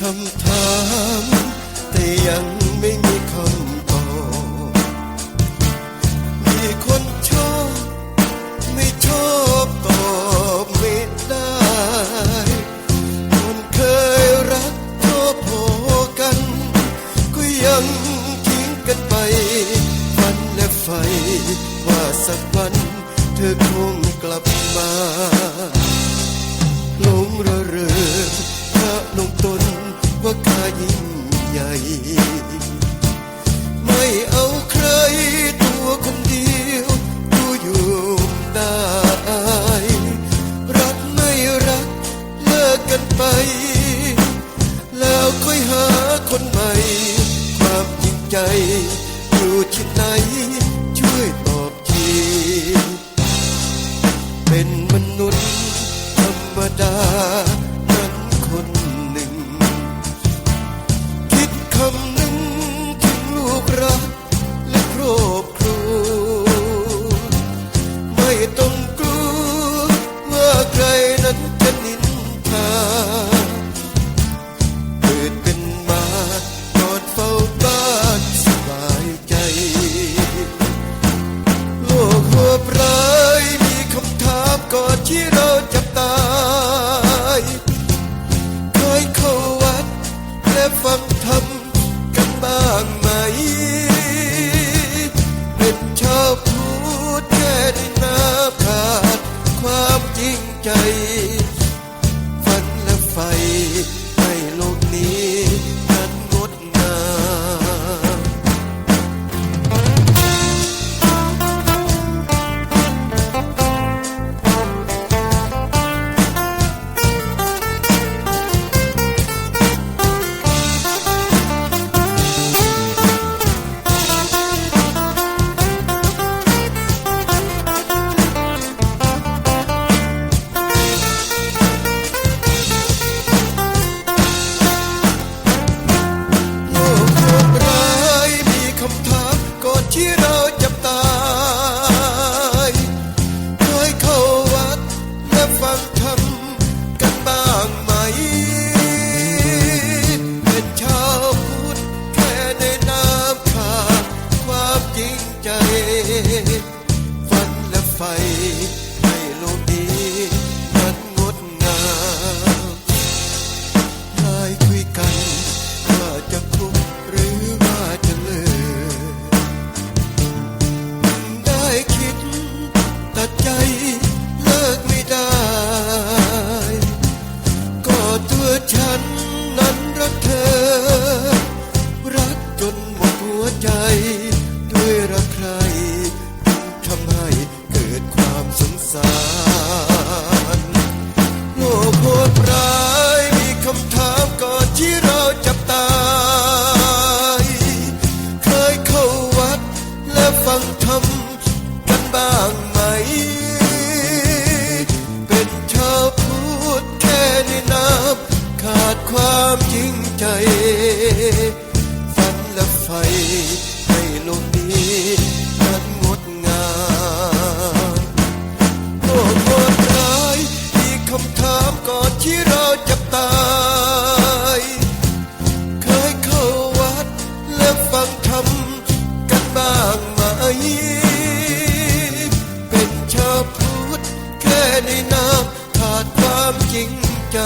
คำถาม แต่ยังไม่มีคำตอบมีคนชอบไม่ชอบตอบไม่ได้ คนเคยรักพอพอกัน ก็ยังทิ้งกันไปฝันและไฟว่าสักวัน เธอคงกลับมา แล้ค่อยหาคนใหม่ ความจริงใจอยู่ที่ไหน ตัวร้ายมีคำถามก่อนที่เราจะตายเคยเข้าวัดและฟังธรรมกันบ้างไหม เป็นชาวพูดแค่ได้น้ำขาดความจริงใจ ที่เราจับตายเคยเข้าวัดและฟังธรรมกันบ้างไหม เป็นชาวพุทธแค่ในนามขาดความจริงใจ ฝันและไฟ ในน้ำขาดความจริงใจ